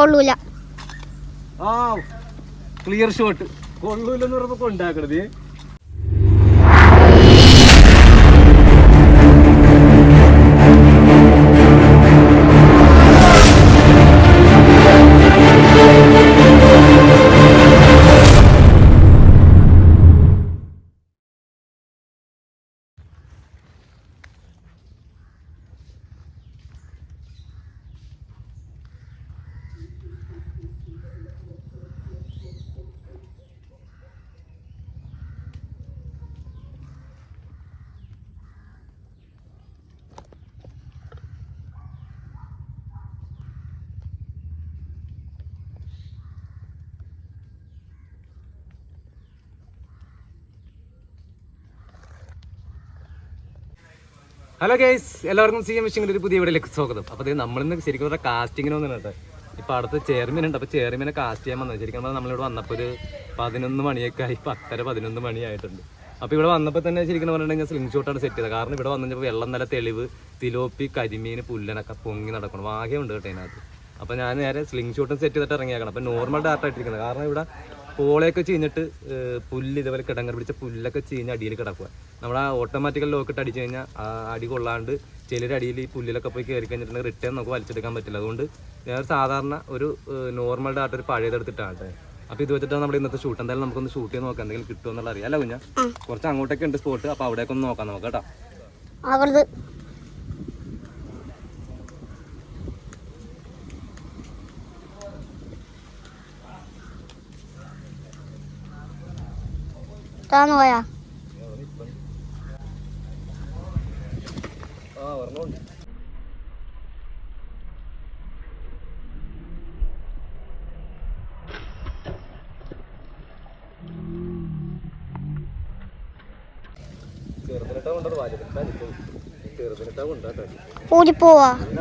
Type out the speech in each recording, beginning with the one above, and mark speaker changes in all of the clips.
Speaker 1: കൊള്ളൂല.
Speaker 2: ആ clear shot കൊള്ളൂലെന്ന് പറഞ്ഞപ്പോ കൊണ്ടാക്കണത്. ഹലോ ഗൈസ് എല്ലാവർക്കും സി എം വിഷയങ്ങളുടെ ഒരു പുതിയ വീഡിയോയിലേക്ക് സ്വാഗതം. അപ്പോൾ ഇത് നമ്മളിന്ന് ശരിക്കും പറഞ്ഞാൽ കാസ്റ്റിങ്ങിന് വന്നിട്ട് ഇപ്പോൾ അടുത്ത് ചെയർമാൻ ഉണ്ട്. അപ്പോൾ ചെയർമാനെ കാസ്റ്റ് ചെയ്യാൻ വന്നത്. ശരിക്കും പറഞ്ഞാൽ നമ്മളിവിടെ വന്നപ്പോൾ ഒരു പതിനൊന്ന് മണിയൊക്കെ ആയി. പത്തര പതിനൊന്ന് മണിയായിട്ടുണ്ട്. അപ്പോൾ ഇവിടെ വന്നപ്പോൾ തന്നെ ശരിക്കും പറഞ്ഞിട്ടുണ്ടെങ്കിൽ സ്ലിംഗ് ഷോട്ടാണ് സെറ്റ് ചെയ്തത്. കാരണം ഇവിടെ വന്നപ്പോൾ വെള്ളം നല്ല തെളിവ് തിലോപ്പി കരിമീൻ പുല്ലനൊക്കെ പൊങ്ങി നടക്കണം. വാഹയുണ്ട് കേട്ടോ അതിനകത്ത് അപ്പോൾ ഞാൻ നേരെ സ്ലിംഗ് ഷോട്ടും സെറ്റ് ചെയ്തിട്ട് ഇറങ്ങിയാക്കണം. അപ്പോൾ നോർമൽ ഡാറ്റ ഇട്ടിരിക്കുന്നത് കാരണം ഇവിടെ പോളയൊക്കെ ചീഞ്ഞിട്ട് പുല്ല് ഇതേപോലെ കിടങ്ങർ പിടിച്ച പുല്ലൊക്കെ ചീഞ്ഞ് അടിയിൽ കിടക്കുക. നമ്മുടെ ഓട്ടോമാറ്റിക്കൽ ലോക്ക് ഇട്ട് അടിച്ചു കഴിഞ്ഞാൽ ആ അടി കൊള്ളാണ്ട് ചിലർ അടിയിൽ ഈ പുല്ലിലൊക്കെ പോയി കയറി കഴിഞ്ഞിട്ടുണ്ടെങ്കിൽ റിട്ടേൺ നമുക്ക് വലിച്ചെടുക്കാൻ പറ്റില്ല. അതുകൊണ്ട് ഞാൻ സാധാരണ ഒരു നോർമൽ ഡാറ്റ ഒരു പഴയതെടുത്തിട്ടാണ് അപ്പോൾ ഇത് വെച്ചിട്ടാണ് നമ്മുടെ ഇന്നത്തെ ഷൂട്ട് എന്തായാലും നമുക്കൊന്ന് ഷൂട്ട് ചെയ്ത് നോക്കാം. എന്തെങ്കിലും കിട്ടുമെന്നുള്ള അറിയാം. അല്ല കുഞ്ഞാ? കുറച്ച് അങ്ങോട്ടൊക്കെ ഉണ്ട് സ്പോട്ട് അപ്പോൾ അവിടെയൊക്കെ ഒന്ന് നോക്കാം നമുക്ക് കേട്ടോ
Speaker 1: അവളത് താന്ന് പോയാ
Speaker 2: ആ ഓർമ്മ ചെറുതിനിട്ടാ കൊണ്ടത് വാചകത്തിനിട്ടാ അടിച്ചത് ചെറുതിനിട്ടാ കൊണ്ടാട്ടോ
Speaker 1: ഓടി പോവാ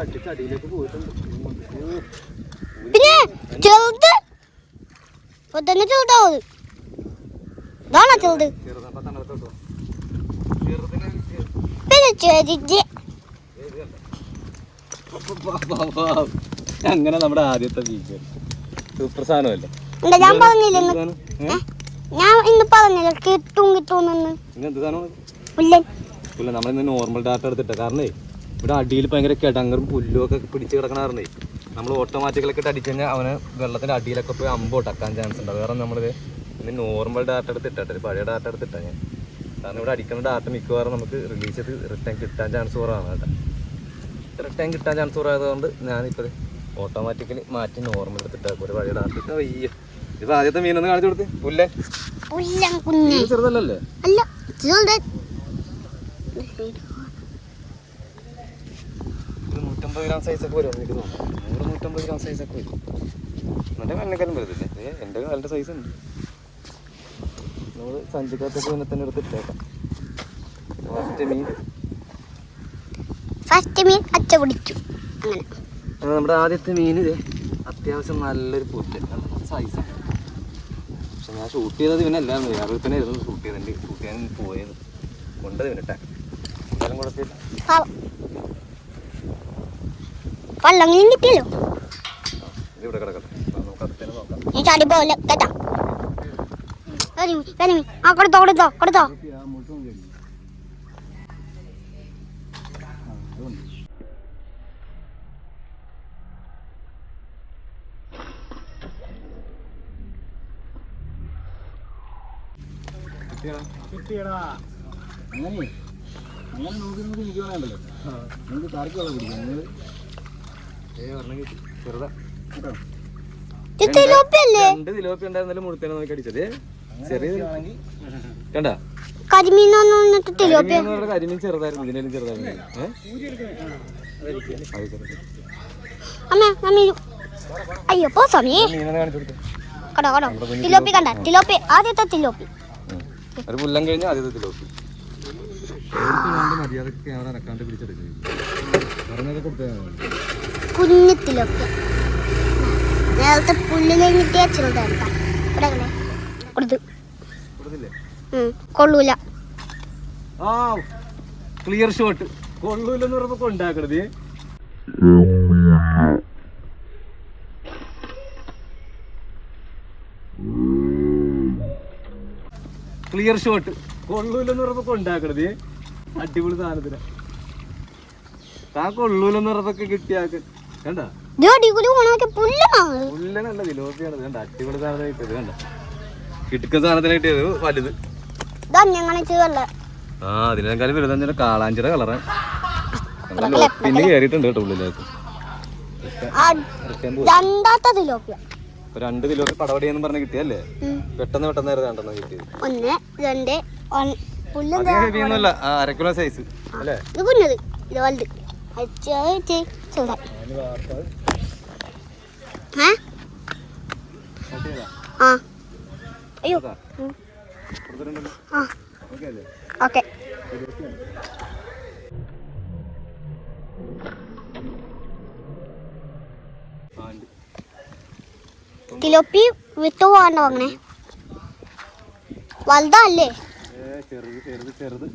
Speaker 2: അടിച്ച് അടിയിലേക്ക് പോയിട്ടുണ്ട്
Speaker 1: പിന്നെ ചെറുത് തന്നെ ചെറുതാവും. ഇതാണോ ചെറുത് പിന്നെ
Speaker 2: അങ്ങനെ നമ്മുടെ ആദ്യത്തെ സൂപ്പർ സാധനമല്ലേ?
Speaker 1: ഞാൻ പറഞ്ഞില്ല ഇന്ന്? ഞാൻ ഇന്ന് പറഞ്ഞില്ല കിട്ടും
Speaker 2: ഇന്ന്
Speaker 1: പുല്ലൻ
Speaker 2: ഇല്ല നമ്മളിന്ന് നോർമൽ ഡാറ്റ എടുത്തിട്ട്. കാരണേ ഇവിടെ അടിയിൽ ഭയങ്കര കിടങ്ങറും പുല്ലും ഒക്കെ പിടിച്ച് കിടക്കണായിരുന്നേ നമ്മൾ ഓട്ടോമാറ്റിക്കലൊക്കെ അടിച്ചു കഴിഞ്ഞാൽ അവന് വെള്ളത്തിന്റെ അടിയിലൊക്കെ പോയി അമ്പ് ഒട്ടക്കാൻ ചാൻസ് ഉണ്ട് വേറെ നമ്മളിത് ഇന്ന് നോർമൽ ഡാറ്റ എടുത്തിട്ടെ ഒരു പഴയ ഡാറ്റ എടുത്തിട്ടാ ഞാൻ. കാരണം ഇവിടെ അടിക്കുന്ന ഡാറ്റ മിക്കവാറും നമുക്ക് റിലീസ് ചെയ്ത് റിട്ടേൺ കിട്ടാൻ ചാൻസ് കുറവാണ് കേട്ടോ. റിട്ടേൺ കിട്ടാൻ ചാൻസ് കുറവായതുകൊണ്ട് ഞാനിപ്പോൾ ഓട്ടോമാറ്റിക്കലി മാറ്റി നോർമൽ എടുത്തിട്ടാ ഒരു പഴയ ഡാറ്റ ഇട്ടാ വയ്യ ഇത് ആദ്യത്തെ മീനൊന്ന് കാണിച്ചു കൊടുത്ത് പുല്ലേ. ചെറുതല്ലല്ലേ?
Speaker 1: അല്ല
Speaker 2: നൂറ്റമ്പത് ഗ്രാം സൈസൊക്കെ വരും എനിക്ക് തോന്നുന്നു. നൂറ് നൂറ്റമ്പത് ഗ്രാം സൈസൊക്കെ വരും. എന്നിട്ട് കാലിനെക്കാളും വരുന്നില്ലേ എന്റെ കാലിന്റെ സൈസ് ഉണ്ട്. നമ്മൾ സഞ്ചിക്കകത്തൊക്കെ പിന്നെ തന്നെ എടുത്തിട്ടേക്കാം ഫസ്റ്റ് മീൻ.
Speaker 1: ഫസ്റ്റ് മീൻ അച്ച പിടിച്ചു. അങ്ങനെ.
Speaker 2: നമ്മുടെ ആദ്യത്തെ മീൻ ഇത് അത്യാവശ്യം നല്ലൊരു പുല്ല് സൈസ് സൈസാണ് പക്ഷെ ഞാൻ ഷൂട്ട് ചെയ്തത് പിന്നെ ഇവനല്ലായിരുന്നു വേറെ തന്നെ ആയിരുന്നു ഷൂട്ട് ചെയ്തിട്ടുണ്ട്. ഷൂട്ട് ചെയ്യാൻ പോയത് കൊണ്ടത് ഇവനിട്ടെ. എന്തായാലും കുഴപ്പമില്ല.
Speaker 1: വള്ളങ്ങളും കിട്ടിയല്ലോ.
Speaker 2: ഇവിടെ കിടക്കട്ടെ. നമുക്ക് അടുത്തേനെ നോക്കാം
Speaker 1: നീ ചാടി പോലെ കേട്ടാ കരിമീൻ കരിമീൻ ആ കൊടുത്തോ കൊടുത്തോ കൊടുത്തോ.
Speaker 2: അങ്ങനെ അങ്ങനെ നോക്കി നോക്കി നിൽക്കണല്ലോ നിങ്ങൾക്ക് കറിക്കുള്ള പിടിക്കാം നിങ്ങൾ ചെറുതാ. കേട്ടോ?
Speaker 1: ഇത് തിലോപ്പിയല്ലേ?
Speaker 2: രണ്ട് തിലോപ്പി ഉണ്ടായിരുന്നല്ലോ മുഴുത്തേനെ നോക്കി അടിച്ചത്. ചെറിയ കണ്ട?
Speaker 1: കരിമീൻ
Speaker 2: ചെറുതായിരുന്നു ഇതിനേലും ചെറുതായിരുന്നു.
Speaker 1: അയ്യോ പോ സ്വാമി. കടോ കടോ തിലോപ്പി കണ്ട തിലോപ്പി. ആദ്യത്തെ തിലോപ്പി.
Speaker 2: ഒരു കഴിഞ്ഞ ആദ്യത്തെ തിലോപ്പി.
Speaker 1: കുഞ്ഞു തിലോപ്പി. നേരത്തെ പുല്ല് കഴിഞ്ഞിട്ടേ ചെറുതായിരിക്കാം ഇവിടെ? കൊടുത്ത്. കൊള്ളൂല.
Speaker 2: ക്ലിയർ ഷോട്ട് കൊള്ളൂലെന്ന് പറഞ്ഞപ്പോ ഉണ്ടാക്കണത് ക്ലിയർ ഷോട്ട് കൊള്ളൂലെന്ന് പറഞ്ഞപ്പോ ഉണ്ടാക്കണത് അടിപൊളി സാധനത്തിനാ. താ കൊള്ളൂലെന്ന് പറഞ്ഞൊക്കെ കിട്ടിയാക്ക് കണ്ട? പുല്ലനല്ല ദിലോപ്പിയാണ് കണ്ട? അടിപൊളി സാധനം കണ്ട? കിട്ടുക്കുന്ന സാധനത്തിന് കിട്ടിയത് വലുത്. ആ അതിനേക്കാളും വലുതാണ് കാളാഞ്ചിറ കളറാണ് പിന്നെ കയറിയിട്ടുണ്ട് കേട്ടോ ഉള്ളിലേക്ക്. രണ്ട് കിലോ പടവടിയെന്ന് പറഞ്ഞ കിട്ടിയല്ലേ പെട്ടെന്ന് പെട്ടെന്ന് രണ്ടെണ്ണം കിട്ടിയത്
Speaker 1: ഒന്ന് രണ്ട്
Speaker 2: അര കിലോ സൈസ് അല്ലേ?
Speaker 1: ഇത് കുഞ്ഞത്. ഇത് വലുത്. ആ. അയ്യോ. ഓക്കെ. തിലോപ്പി വിത്ത് പോകാണ്ട വാങ്ങണേ വലുതല്ലേ?
Speaker 2: ചെറുത് ചെറുത് ചെറുത്.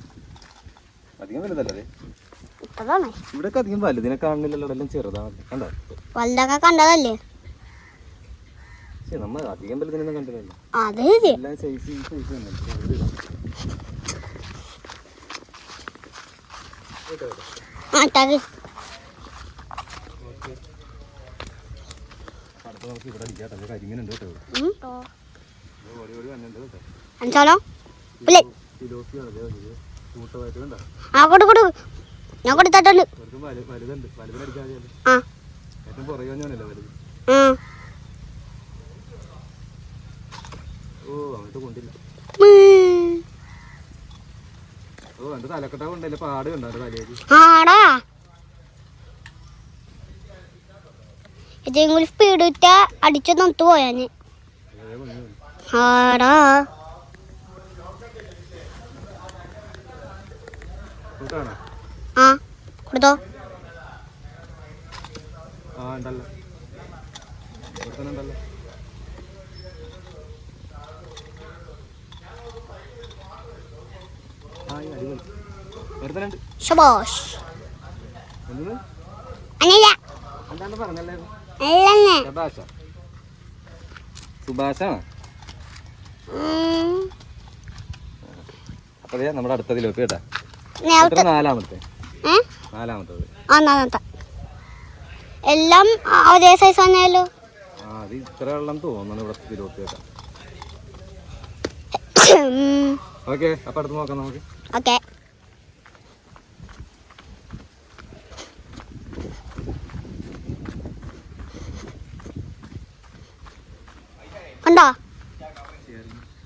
Speaker 2: അധികം വലുതല്ലേ ഇവിടെയൊക്കെ അധികം വലുതിനെ കാണുന്നില്ലല്ലോ എല്ലാം ചെറുതാണ്. കണ്ടോ?
Speaker 1: വലുതൊക്കെ കണ്ടതല്ലേ?
Speaker 2: നമ്മൾ അധികം വലുതിനൊന്നും കണ്ടില്ലല്ലോ.
Speaker 1: അത്
Speaker 2: എല്ലാം സൈസ് ഈ സൈസ് തന്നെ. നമുക്ക് ഇവിടെ അടിക്കാട്ടോ കരിങ്ങനുണ്ട് കേട്ടോ.
Speaker 1: ഉം.
Speaker 2: ഓടി ഓടി വന്നിട്ടുണ്ട് കേട്ടോ.
Speaker 1: അഞ്ചാലോ പുല്ലേ ആ കൊടു കൊടു. ഞാൻ കൊടുത്തിട്ടുണ്ട്.
Speaker 2: വലുതുണ്ട്. വലുതിനടിക്കാൻ
Speaker 1: ആ.
Speaker 2: ഏറ്റവും പുറകെ വലുത്?
Speaker 1: ആ.
Speaker 2: ഓ അങ്ങോട്ട് കൊണ്ടില്ല.
Speaker 1: ഉം.
Speaker 2: ഓ എന്റെ തലക്കെട്ട കൊണ്ടല്ലേ പാട് കണ്ടോ തലയിൽ?
Speaker 1: ആടാ. ഇതെങ്കിലും കൂടി സ്പീഡ് ഇട്ട അടിച്ചു നൊത്തു പോയാന് ആടാ. ആ കൊടുത്തോ.
Speaker 2: ആ ഉണ്ടല്ലോ. ഉണ്ടല്ലോ ആ ഈ അടിപൊളി ഒരുത്തനുണ്ട്
Speaker 1: ശബോഷ്
Speaker 2: അനില. സുഭാഷാണ്. അപ്പൊ നമ്മുടെ അടുത്തതിലേക്ക് കേട്ടാ.
Speaker 1: നേരത്തെ
Speaker 2: എത്ര നാലാമത്തെ.
Speaker 1: ഏ?
Speaker 2: നാലാമത്തത്
Speaker 1: ആ നാലാമത്തെ. എല്ലാം ഒരേ സൈസ് തന്നെയല്ലോ
Speaker 2: ആ അത് ഇത്ര വെള്ളം തോന്നുന്നു ഇവിടുത്തെ തിരുവത്തി കേട്ടാ ഓക്കെ അപ്പൊ അടുത്ത് നോക്കാം നമുക്ക്.
Speaker 1: ഓക്കെ കണ്ടോ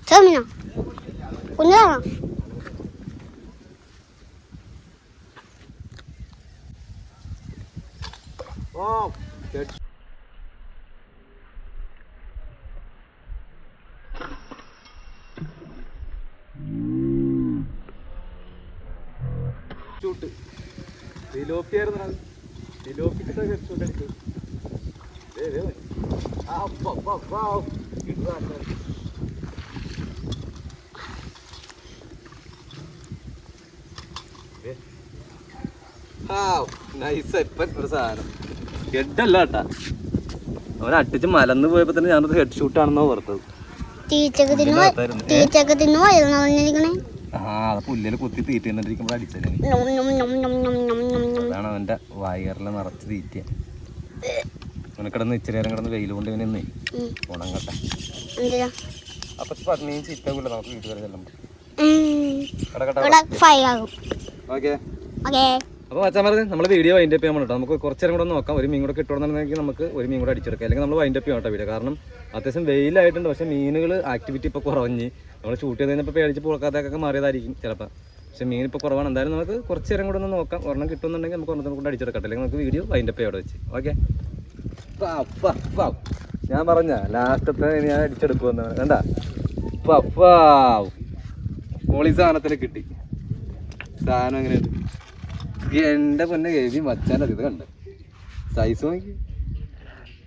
Speaker 1: ചെറുമീനോ കുഞ്ഞതാണോ
Speaker 2: ഓ ഷൂട്ട് തിലോപ്പിയായിരുന്നു അത്. തിലോപ്പിക്കിട്ട് ഷൂട്ട് അടിച്ചു. ആ, അപ്പ, അപ്പ, അപ്പ, ആ. കിട്ടുക അല്ല. ദേ. ആ, nice. ഇപ്പം ഒരു സാധനം ഹെഡല്ല കേട്ടാ. അവൻ അട്ടിച്ച് മലന്ന് പോയപ്പോ തന്നെ ഞാനത് ഹെഡ് ഷൂട്ട് ആണെന്നോ ഓർത്തത്.
Speaker 1: പുല്ലിൽ
Speaker 2: ആ അത് പുല്ലിൽ കുത്തി തീറ്റ തിന്നിട്ടിരിക്കുമ്പോൾ അടിച്ചല്ലേ
Speaker 1: നം, നം, നം, നം, നം, നം, നം, നം.
Speaker 2: അതാണ് അവന്റെ വയറിൽ നിറച്ച് തീറ്റ. അവനെ കിടന്ന് ഇച്ചിരി നേരം കിടന്ന് വെയിൽ കൊണ്ട് ഇവനെ നിന്ന് ഉണങ്ങട്ടെ. അപ്പൊ പട്ടിണിയും ചീറ്റാകൂല നമുക്ക്
Speaker 1: വീട്ടുകാരെ.
Speaker 2: കടക്കട്ടെ
Speaker 1: ഫൈ ആകും.
Speaker 2: ഓക്കെ.
Speaker 1: ഓക്കേ.
Speaker 2: അപ്പോൾ മച്ചാൻ പറഞ്ഞ് നമ്മൾ വീഡിയോ വൈൻഡ് അപ്പ് ചെയ്യാൻ കേട്ടോ നമുക്ക് കുറച്ചേരം കൂടെ ഒന്ന് നോക്കാം. ഒരു മീൻ കൂടെ കിട്ടുകയാണെന്നുണ്ടെങ്കിൽ നമുക്ക് ഒരു മീൻ കൂടെ അടിച്ചെടുക്കാം. അല്ലെങ്കിൽ നമ്മൾ വൈൻഡ് അപ്പ് ചെയ്യാം കേട്ടോ വീഡിയോ കാരണം അത്യാവശ്യം വെയിലായിട്ടുണ്ട്. പക്ഷേ മീനുകൾ ആക്ടിവിറ്റി ഇപ്പോൾ കുറഞ്ഞ്. നമ്മൾ ഷൂട്ട് ചെയ്ത് കഴിഞ്ഞപ്പോൾ പേടിച്ച് പോക്കാത്തൊക്കെ മാറിയതായിരിക്കും ചിലപ്പോൾ പക്ഷേ മീൻ ഇപ്പോൾ കുറവാണ്. എന്തായാലും നമുക്ക് കുറച്ച് നേരം കൂടെ ഒന്ന് നോക്കാം. ഒരെണ്ണം കിട്ടുന്നുണ്ടെങ്കിൽ നമുക്ക് ഒരെണ്ണം കൂടെ അടിച്ചെടുക്കട്ടെ അല്ലെങ്കിൽ നമുക്ക് വീഡിയോ വൈൻഡ് അപ്പ് ചെയ്യാം അവിടെ വെച്ച്. ഓക്കെ. ഞാൻ പറഞ്ഞ ലാസ്റ്റത്തെ ഞാൻ അടിച്ചെടുക്കുമെന്നാണ്. കണ്ടാ? പോളി സാധനത്തിന് കിട്ടി. സാധനം അങ്ങനെ എന്റെ പൊന്നെ കേവി മച്ചാൻ അത് ഇത് കണ്ട. സൈസ് നോക്കി.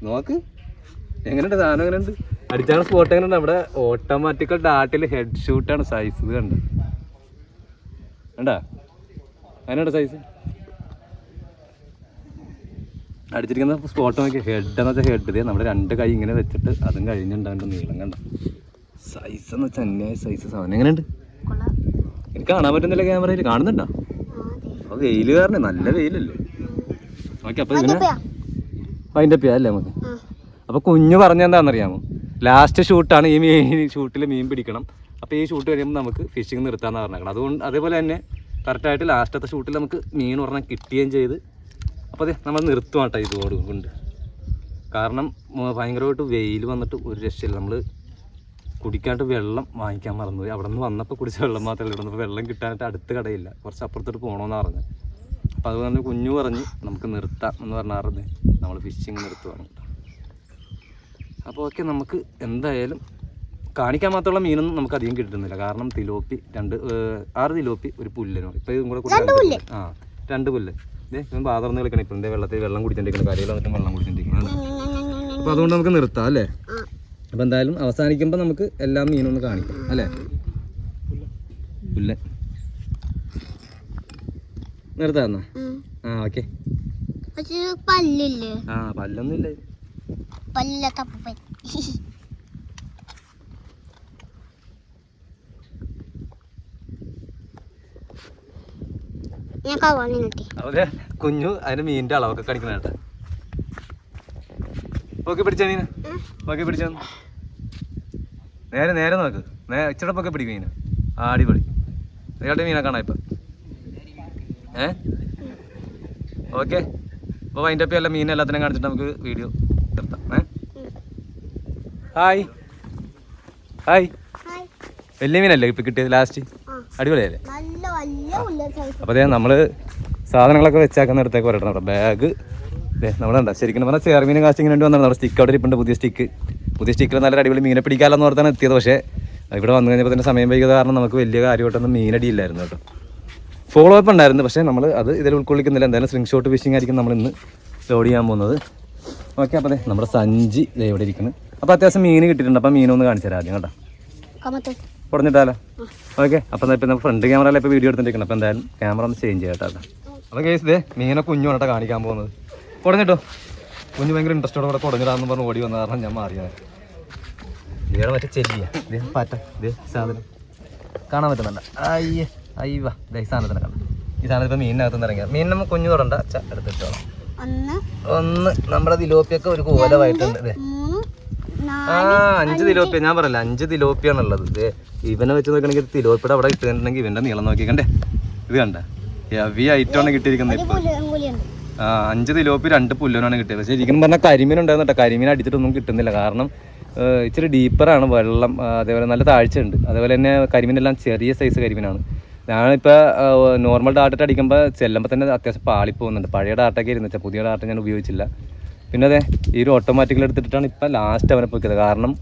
Speaker 2: നോക്ക്. എങ്ങനെയുണ്ട് സാധനം എങ്ങനെയുണ്ട്? അടിച്ചാണ് സ്പോട്ട് എങ്ങനെയുണ്ട്? നമ്മുടെ ഓട്ടോമാറ്റിക്കൽ ഡാട്ടിൽ ഹെഡ് ഷൂട്ടാണ് സൈസ് ഇത് കണ്ട. കണ്ടാ? അതിനുണ്ട് സൈസ് അടിച്ചിരിക്കുന്ന സ്പോട്ട് നോക്കി. ഹെഡ് എന്ന് വെച്ചാൽ ഹെഡ് നമ്മുടെ രണ്ട് കൈ ഇങ്ങനെ വെച്ചിട്ട് അതും കഴിഞ്ഞുണ്ടാണ്ട് നീളം കണ്ട. സൈസ് എന്ന് വെച്ചാൽ അന്യായ സൈസ് സാധനം. എങ്ങനെയുണ്ട്? കാണാൻ പറ്റുന്നില്ല ക്യാമറയിൽ. കാണുന്നുണ്ടോ? അപ്പൊ വെയിൽ കാരണം നല്ല വെയിലല്ലേ. ഓക്കെ അപ്പൊ ഇതിനെ അതിന്റെ പേ അല്ലേ നമുക്ക്? അപ്പൊ കുഞ്ഞു പറഞ്ഞ എന്താണെന്നറിയാമോ? ലാസ്റ്റ് ഷൂട്ടാണ് ഈ മീൻ ഷൂട്ടിൽ മീൻ പിടിക്കണം. അപ്പോൾ ഈ ഷൂട്ട് കഴിയുമ്പോൾ നമുക്ക് ഫിഷിംഗ് നിർത്താന്ന് പറഞ്ഞേക്കണം. അതുകൊണ്ട് അതേപോലെ തന്നെ കറക്റ്റായിട്ട് ലാസ്റ്റത്തെ ഷൂട്ടിൽ നമുക്ക് മീൻ പറഞ്ഞാൽ കിട്ടുകയും ചെയ്ത് അപ്പോൾ അതെ നമ്മൾ നിർത്തുവാട്ടോ ഇതോട് കൊണ്ട് കാരണം ഭയങ്കരമായിട്ട് വെയിൽ വന്നിട്ട് ഒരു രക്ഷയില്ല. നമ്മൾ കുടിക്കാണ്ട് വെള്ളം വാങ്ങിക്കാൻ മറന്നുപോയി. അവിടെ നിന്ന് വന്നപ്പോൾ കുടിച്ച വെള്ളം മാത്രമല്ല ഇവിടെ നിന്ന് വെള്ളം കിട്ടാനായിട്ട് അടുത്ത് കടയില്ല. കുറച്ച് അപ്പുറത്തോട്ട് പോകണമെന്ന് പറഞ്ഞു അപ്പോൾ പറഞ്ഞ് കുഞ്ഞു പറഞ്ഞ് നമുക്ക് നിർത്താം എന്ന് പറഞ്ഞാറുണ്ട് നമ്മൾ ഫിഷിങ് നിർത്തുവാണ് അപ്പോൾ ഓക്കെ നമുക്ക് എന്തായാലും കാണിക്കാൻ മാത്രമുള്ള മീനൊന്നും നമുക്ക് അധികം കിട്ടുന്നില്ല. കാരണം തിലോപ്പി രണ്ട് ആറ് തിലോപ്പി ഒരു പുല്ലിനോ ഇപ്പം ഇതും കൂടെ. ആ രണ്ട് പുല്ല്. ഇതേ ഇവൻ ബാതർന്ന് കളിക്കണം. ഇപ്പം വെള്ളത്തിൽ വെള്ളം കുടിച്ചോണ്ടിരിക്കണം കരയിൽ വന്നിട്ട് വെള്ളം കുടിച്ചോണ്ടിരിക്കണം അപ്പോൾ അതുകൊണ്ട് നമുക്ക് നിർത്താം അല്ലേ? അപ്പോൾ എന്തായാലും അവസാനിക്കുമ്പോൾ നമുക്ക് എല്ലാം മീനൊന്ന് ഒന്ന് കാണിക്കാം അല്ലേ? പുല്ല. നിർത്താന്ന ആ ഓക്കെ.
Speaker 1: പല്ലില്ലേ?
Speaker 2: ആ പല്ലൊന്നും ഇല്ല
Speaker 1: പല്ലില്ലാത്ത
Speaker 2: അവർ കുഞ്ഞു അതിന് മീനിന്റെ അളവൊക്കെ കാണിക്കണ കേട്ടാ. ഓക്കെ പിടിച്ചാ മീന? ഓക്കെ പിടിച്ചാ നേരെ നേരെ നോക്ക്. നേരെ ഇച്ചിടപ്പൊക്കെ പൊക്കെ പിടിക്കും മീന. ആ അടിപൊളി. നിങ്ങളുടെ മീനെ കാണാം ഇപ്പൊ. ഏ? ഓക്കെ. അപ്പോൾ അതിന്റെ ഒപ്പം എല്ലാം മീൻ എല്ലാത്തിനും കാണിച്ചിട്ട് നമുക്ക് വീഡിയോ നിർത്താം. ഏ? ഹായ്. ഹായ്.
Speaker 1: ഹായ്.
Speaker 2: വലിയ മീനല്ലേ ഇപ്പം കിട്ടിയത് ലാസ്റ്റ് അടിപൊളിയല്ലേ? അപ്പോൾ അതെ നമ്മൾ സാധനങ്ങളൊക്കെ വെച്ചാക്കുന്ന അടുത്തേക്ക് വരട്ടെ നമ്മുടെ ബാഗ് നമ്മളുണ്ട ശരിക്കും പറഞ്ഞാൽ ചെയർമീൻ കാസ്റ്റിങ്ങിന് വേണ്ടി വന്നാണ് നമ്മുടെ സ്റ്റിക്ക് അവിടെ ഇരിപ്പുണ്ട്. പുതിയ സ്റ്റിക്ക് പുതിയ സ്റ്റിക്കിൽ നല്ല അടിപൊളി മീനെ പിടിക്കാമെന്ന് ഓർത്താണ് എത്തിയത്. പക്ഷേ ഇവിടെ വന്നു കഴിഞ്ഞപ്പോൾ തന്നെ സമയം വൈകിയത് കാരണം നമുക്ക് വലിയ കാര്യമായിട്ടൊന്നും മീനടിയില്ലായിരുന്നു കേട്ടോ. ഫോളോ അപ്പ് ഉണ്ടായിരുന്നു. പക്ഷേ നമ്മൾ അത് ഇതിൽ ഉൾക്കൊള്ളിക്കുന്നില്ല. എന്തായാലും സ്വിങ് ഷോട്ട് ഫിഷിംഗ് ആയിരിക്കും നമ്മൾ ഇന്ന് ലോഡ് ചെയ്യാൻ പോകുന്നത്. ഓക്കെ അപ്പോൾ നമ്മുടെ സഞ്ചി ദേ ഇവിടെ ഇരിക്കുന്നു. അപ്പോൾ അത്യാവശ്യം മീൻ കിട്ടിയിട്ടുണ്ട്. അപ്പോൾ മീനൊന്ന് കാണിച്ചു തരാം ആദ്യം കേട്ടോ. കുറഞ്ഞിട്ടാലോ ഓക്കെ അപ്പം ഇപ്പം നമ്മൾ ഫ്രണ്ട് ക്യാമറയിൽ ഇപ്പോൾ വീഡിയോ എടുത്തിരിക്കണം അപ്പോൾ എന്തായാലും ക്യാമറ ഒന്ന് ചേഞ്ച് ചെയ്യട്ടോ. അപ്പോൾ കേസ് ഇതേ മീനെ കുഞ്ഞു വേണ്ട കാണിക്കാൻ പോകുന്നത്. കുടഞ്ഞിട്ടോ കുഞ്ഞു ഭയങ്കര ഇൻട്രസ്റ്റോടെ കൂടെ കുടഞ്ഞിടാന്ന് പറഞ്ഞ് ഓടി വന്ന കാരണം ഞാൻ മാറിയത്. ഇവിടെ മറ്റേ ചെല്ലിയ ദേ പാറ്റ ദേ സാധനം. കാണാൻ പറ്റുന്നുണ്ട് അയ്യേ അയ്യവ ദേ സാധനത്തിനെ കാണാം. ഈ സാധനം ഇപ്പം മീനിനകത്ത് നിന്ന് ഇറങ്ങിയ മീൻ നമ്മൾ കുഞ്ഞു തൊടണ്ട. അച്ഛ എടുത്തിട്ടോളാം
Speaker 1: ഒന്ന്.
Speaker 2: ഒന്ന് നമ്മുടെ ദിലോപ്പിയൊക്കെ ഒരു കോലമായിട്ടുണ്ട്.
Speaker 1: മൂന്ന്
Speaker 2: ആ അഞ്ച് തിലോപ്പിയ ഞാൻ പറയല്ല അഞ്ച് തിലോപ്പിയാണുള്ളത് ഇത് ഇവനെ വെച്ച് നോക്കണമെങ്കിൽ തിലോപ്പിയുടെ അവിടെ കിട്ടുന്നുണ്ടെങ്കിൽ ഇവന്റെ നീളം നോക്കിക്കണ്ടേ. ഇത് കണ്ട. ഹെവി ഐറ്റമാണ് കിട്ടിയിരിക്കുന്നത് ഇപ്പൊ. അഞ്ച് തിലോപ്പി രണ്ട് പുല്ലനാണ് കിട്ടിയത്. പക്ഷേ ശരിക്കും പറഞ്ഞാൽ കരിമീൻ ഉണ്ടായിരുന്നു കേട്ടോ. കരിമീൻ അടിച്ചിട്ടൊന്നും കിട്ടുന്നില്ല. കാരണം ഇച്ചിരി ഡീപ്പറാണ് വെള്ളം അതേപോലെ നല്ല താഴ്ചയുണ്ട് അതേപോലെ തന്നെ കരിമീനെല്ലാം ചെറിയ സൈസ് കരിമീനാണ്. ഞാനിപ്പോൾ നോർമൽ ഡാർട്ടിട്ട് അടിക്കുമ്പോൾ ചെല്ലുമ്പോൾ തന്നെ അത്യാവശ്യം പാളി പോകുന്നുണ്ട് പഴയ ഡാർട്ടൊക്കെ ഇരുന്നു വെച്ചാൽ പുതിയ ഡാട്ട ഞാൻ ഉപയോഗിച്ചില്ല. പിന്നെ അതെ ഈ ഒരു ഓട്ടോമാറ്റിക്കൽ എടുത്തിട്ടാണ് ഇപ്പം ലാസ്റ്റ് അവനെ പോയിക്കുന്നത് കാരണം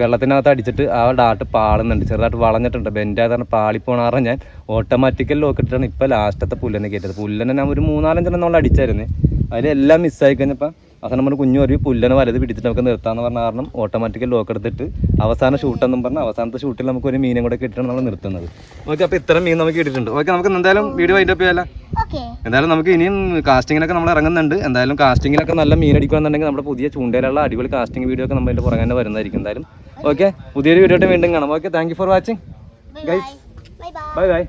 Speaker 2: വെള്ളത്തിനകത്ത് അടിച്ചിട്ട് ആ ഡാട്ട് പാളുന്നുണ്ട്. ചെറുതായിട്ട് വളഞ്ഞിട്ടുണ്ട്. ബെൻഡായത് കാരണം പാളിപ്പോണാറ ഞാൻ ഓട്ടോമാറ്റിക്കൽ ലോക്കിട്ടിട്ടാണ് ഇപ്പം ലാസ്റ്റത്തെ പുല്ലനെ കയറ്റത് പുല്ലനെ ഞാൻ ഒരു മൂന്നാലഞ്ചെണ്ണം നമ്മൾ അടിച്ചായിരുന്നു. അതിലെല്ലാം മിസ്സായി കഴിഞ്ഞപ്പോൾ അവസാനം നമ്മൾ കുഞ്ഞു ഒരു പുല്ലനെ വലത് പിടിച്ചിട്ട് നമുക്ക് നിർത്താമെന്ന് പറഞ്ഞ കാരണം ഓട്ടോമാറ്റിക്കൽ ലോക്ക് എടുത്തിട്ട് അവസാന ഷൂട്ടെന്നും പറഞ്ഞാൽ അവസാനത്തെ ഷൂട്ടിൽ നമുക്ക് ഒരു മീനും കൂടെ കിട്ടണം നമ്മൾ നിർത്തുന്നത്. ഓക്കെ അപ്പോൾ ഇത്ര മീൻ നമുക്ക് കിട്ടിയിട്ടുണ്ട്. ഓക്കെ നമുക്ക് എന്തായാലും വീഡിയോ അതിന്റെ
Speaker 1: ഓക്കെ
Speaker 2: എന്തായാലും നമുക്ക് ഇനിയും കാസ്റ്റിങ്ങിനൊക്കെ നമ്മൾ ഇറങ്ങുന്നുണ്ട്. എന്തായാലും കാസ്റ്റിങ്ങിലൊക്കെ നല്ല മീൻ അടിക്കുകയാണെന്നുണ്ടെങ്കിൽ നമ്മുടെ പുതിയ ചൂണ്ടയിലുള്ള അടിപൊളി കാസ്റ്റിംഗ് വീഡിയോ ഒക്കെ നമ്മുടെ പുറകെ തന്നെ വരുന്നതായിരിക്കും എന്തായാലും. ഓക്കെ പുതിയൊരു വീഡിയോ ആയിട്ട് വീണ്ടും കാണാം. Okay thank you for watching
Speaker 1: bye bye bye
Speaker 2: bye